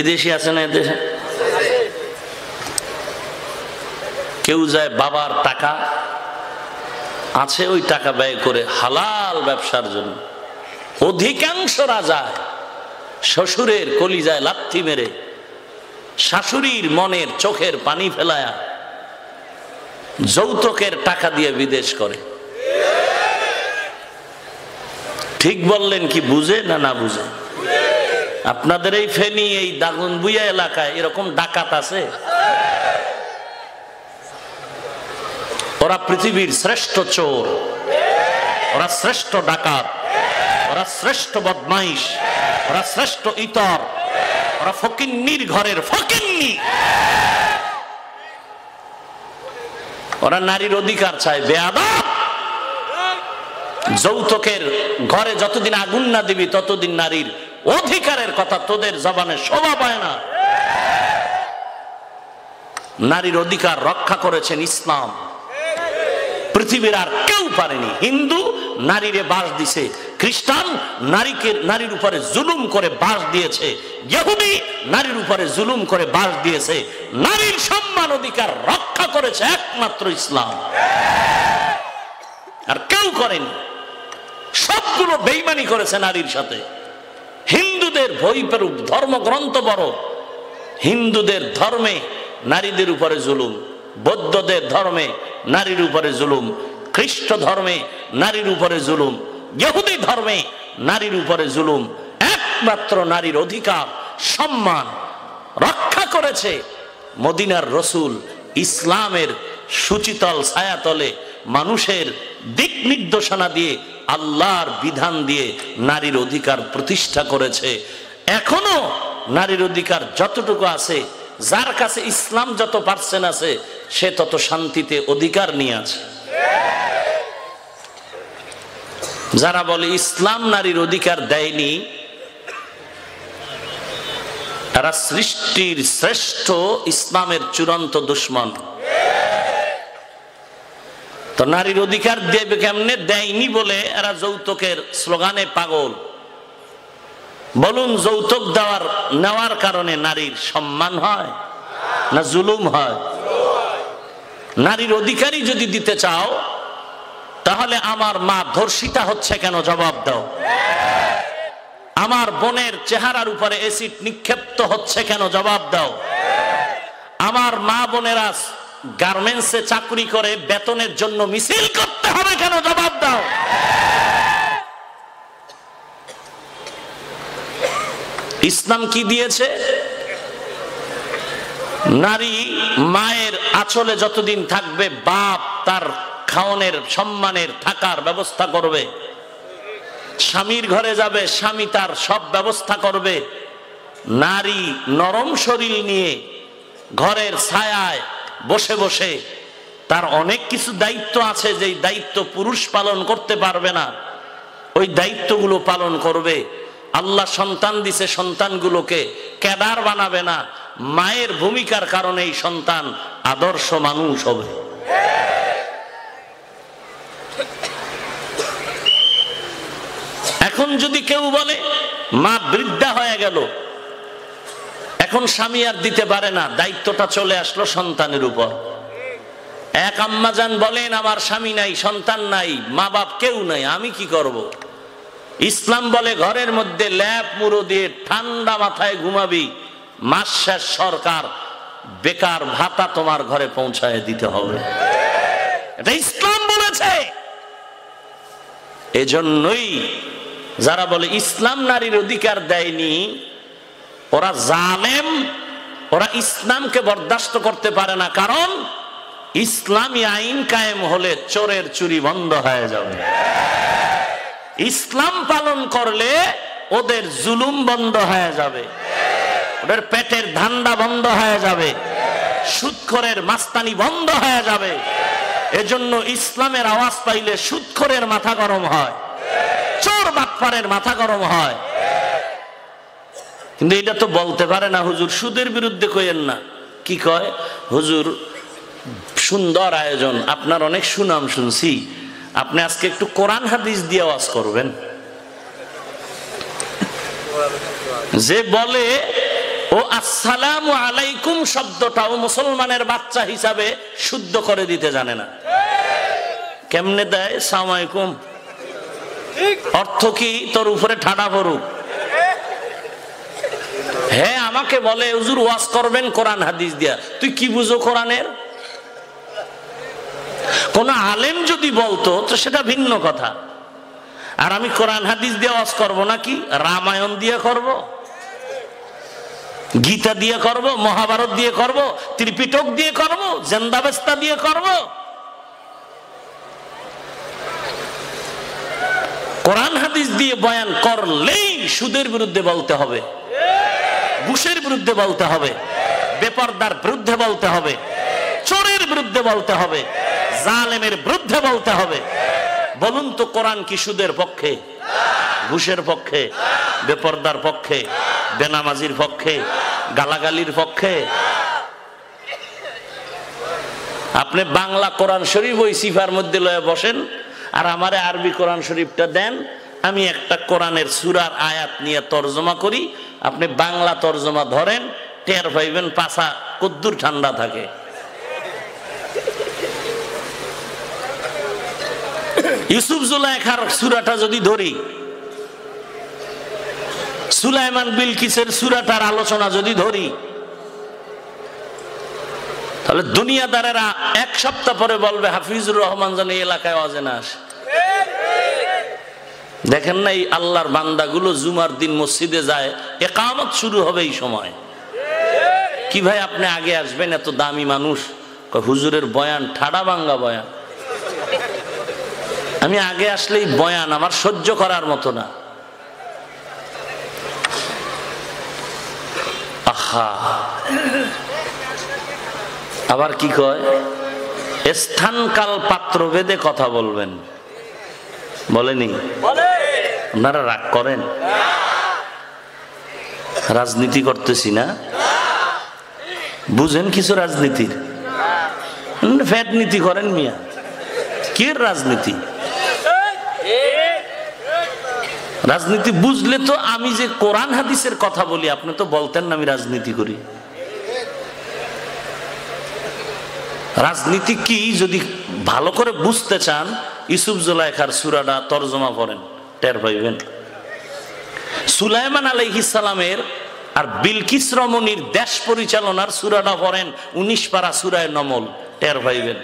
বিদেশি আছে না এদেশে? কেউ যায় বাবার টাকা, আছে ওই টাকা ব্যয় করে হালাল ব্যবসার জন্য। অধিকাংশরা যায় শ্বশুরের কলিজায় লাথি মেরে শাশুড়ির মনের চোখের পানি ফেলায়া যৌতুকের টাকা দিয়ে বিদেশ করে। ঠিক বললেন কি, বুঝে না না বুঝে? আপনাদের এই ফেনি, এই দাগুন বুয়া এলাকায় এরকম ডাকাত আছে? ওরা পৃথিবীর শ্রেষ্ঠ চোর। ওরা শ্রেষ্ঠ ডাকাত। ওরা শ্রেষ্ঠ বদমাইশ। ওরা শ্রেষ্ঠ ইতর। ওরা ফকিন্নির ঘরের ফকিন্নি। ওরা নারীর অধিকার চায় বেয়াদা যৌতুকের ঘরে যতদিন আগুন না দিবি, ততদিন নারীর অধিকারের কথা তোদের জবানে শোভা পায় না। নারীর অধিকার রক্ষা করেছেন ইসলাম। পৃথিবীর আর কেউ পারেনি। হিন্দু নারীরে বাস দিছে, খ্রিস্টান নারীকে, নারীর উপরে জুলুম করে বাস দিয়েছে, ইহুদি নারীর উপরে জুলুম করে বাস দিয়েছে। নারীর সম্মান, অধিকার রক্ষা করেছে একমাত্র ইসলাম। আর কেউ করেনি। সবগুলো বেইমানি করেছে নারীর সাথে। হিন্দুদের বই ধর্মগ্রন্থ বড় হিন্দুদের ধর্মে নারীদের উপরে জুলুম, বৌদ্ধদের ধর্মে নারীর উপরে জুলুম, খ্রিস্ট ধর্মে নারীর উপরে জুলুম, ইহুদি ধর্মে নারীর উপরে জুলুম। একমাত্র নারীর অধিকার, সম্মান রক্ষা করেছে মদিনার রসুল ইসলামের সুচিতল ছায়াতলে মানুষের দিক নির্দেশনা দিয়ে আল্লাহর বিধান দিয়ে নারীর অধিকার প্রতিষ্ঠা করেছে। এখনও নারীর অধিকার যতটুকু আছে, যার কাছে ইসলাম যত পার্সেন্ট আছে, সে তত শান্তিতে অধিকার নিয়ে আছে। যারা বলে ইসলাম নারীর অধিকার দেয়নি, তারা সৃষ্টির শ্রেষ্ঠ ইসলামের চূড়ান্ত দুশ্মন। তো নারীর অধিকার দেবে কেমনে? দেয়নি বলে এরা যৌতুকের স্লোগানে পাগল। বলুন, যৌতুক দেওয়ার, নেওয়ার কারণে নারীর সম্মান হয় না জুলুম হয়? নারীর অধিকারই যদি দিতে চাও, তাহলে আমার মা ধর্ষিতা হচ্ছে কেন জবাব দাও। আমার বোনের চেহারার উপরে এসিড নিক্ষেপ্ত হচ্ছে কেন জবাব দাও। আমার মা বোনেরা গার্মেন্টসে চাকরি করে বেতনের জন্য মিছিল করতে হবে কেন? জবাব দাও। ইসলাম কি দিয়েছে? নারী মায়ের আচলে যতদিন থাকবে, বাপ তার খাওয়ানের সম্মানের থাকার ব্যবস্থা করবে। স্বামীর ঘরে যাবে, স্বামী তার সব ব্যবস্থা করবে। নারী নরম শরীর নিয়ে ঘরের ছায়ায় বসে বসে। তার অনেক কিছু দায়িত্ব আছে যে দায়িত্ব পুরুষ পালন করতে পারবে না। ওই দায়িত্বগুলো পালন করবে। আল্লাহ সন্তান দিছে সন্তানগুলোকে ক্যাডার বানাবে না। মায়ের ভূমিকার কারণে এই সন্তান আদর্শ মানুষ হবে। এখন যদি কেউ বলে, মা বৃদ্ধা হয়ে গেল এখন স্বামী আর দিতে পারে না, দায়িত্বটা চলে আসলো সন্তানের উপর। এক আম্মাজান বলেন, আমার স্বামী নাই, সন্তান নাই মা বাপ কেউ নাই, আমি কি করব। ইসলাম বলে, ঘরের মধ্যে ল্যাপ মুড়ো দিয়ে ঠান্ডা মাথায় ঘুমাবি, মাস শেষ সরকার, বেকার ভাতা তোমার ঘরে পৌঁছায় দিতে হবে। এটা ইসলাম বলেছে। এজন্যই যারা বলে, ইসলাম নারীর অধিকার দেয়নি ওরা জালেম, ওরা ইসলামকে বরদাস্ত করতে পারে না, কারণ ইসলামী আইন কায়েম হলে চোরের চুরি বন্ধ হয়ে যাবে। ইসলাম পালন করলে ওদের জুলুম বন্ধ হয়ে যাবে। ওদের পেটের ধান্দা বন্ধ হয়ে যাবে। সুৎখরের মাস্তানি বন্ধ হয়ে যাবে। এজন্য ইসলামের আওয়াজ পাইলে সুৎখরের মাথা গরম হয়। চোর বাটপারের মাথা গরম হয়। কিন্তু এটা তো বলতে পারে না, হুজুর সুদের বিরুদ্ধে কইেন না। কি কয়? হুজুর, সুন্দর আয়োজন, আপনার অনেক সুনাম শুনছি। আপনি আজকে একটু কোরআন হাদিস দিয়ে আওয়াজ করবেন। যে বলে, ও আসসালাম আলাইকুম শব্দটাও মুসলমানের বাচ্চা হিসাবে শুদ্ধ করে দিতে জানে না। কেমনে দেয়? সালামালাইকুম অর্থ কি? তোর উপরে ঠাডা পড়ুক। আমাকে বলে, হুজুর, ওয়াজ করবেন কোরআন, হাদিস দিয়া। তুই কি বুঝো কোরআনের? কোন আলেম যদি বলতো, তো সেটা ভিন্ন কথা। আর আমি কোরআন, হাদিস দিয়ে ওয়াজ করব নাকি? রামায়ণ দিয়ে করব? গীতা দিয়ে করব? মহাভারত দিয়ে করব? ত্রিপিটক দিয়ে করব? জেন্দাবেস্তা দিয়ে করব? কোরআন, হাদিস দিয়ে বয়ান করলেই সুদের বিরুদ্ধে বলতে হবে। ঘুষের বিরুদ্ধে বলতে হবে, বেপর্দার বিরুদ্ধে বলতে হবে, চোরের বিরুদ্ধে বলতে হবে, জালেমের বিরুদ্ধে বলতে হবে। বলুন তো কোরআন কি সুদের পক্ষে, ঘুষের পক্ষে, বেপর্দার পক্ষে, বেনামাজির পক্ষে, গালাগালির পক্ষে? আপনি বাংলা কোরআন শরীফ ওই সিফার মধ্যে লয়ে বসেন, আর আমারে আরবি কোরআন শরীফটা দেন, আমি একটা কোরআনের সুরার আয়াত নিয়ে তর্জমা করি আপনি বাংলা তর্জমা ধরেন, টের পাইবেন পাশা কদ্দুর ঠান্ডা থাকে। ইউসুফ জুলাইখার সুরাটা যদি ধরি, সুলাইমান বিলকিসের সুরাটার আলোচনা যদি ধরি, তাহলে দুনিয়াদারেরা এক সপ্তাহ পরে বলবে, হাফিজুর রহমান যেন এলাকায় অজেনা আসে। দেখেন না এই আল্লাহর বান্দাগুলো জুমার দিন মসজিদে যায়, একামত শুরু হবে এই সময়। কি ভাই আপনি আগে আসবেন, এত দামি মানুষ? হুজুরের বয়ান, ঠাডা ভাঙ্গা বয়ান। আমি আগে আসলেই বয়ান, আমার সহ্য করার মতো না। আহা। আবার কি কয়? স্থানকাল পাত্র ভেদে কথা বলবেন। বলেনি? আপনারা রাগ করেন? রাজনীতি করতেছি না? বুঝেন কিছু রাজনীতির? ফ্যাট নীতি করেন মিয়া। কি রাজনীতি? রাজনীতি বুঝলে তো আমি যে কোরআন হাদিসের কথা বলি, আপনি তো বলতেন না আমি রাজনীতি করি। রাজনীতি কি? যদি ভালো করে বুঝতে চান ইসুফ জোলাইখার সুরাডা তর্জমা করেন টের পাইবেন সুলাইমান আলাইহিসালামের আর বিলকিস রমণীর দেশ পরিচালনার সুরাটা পড়েন উনিশ পারা সুরায় নমল টের পাইবেন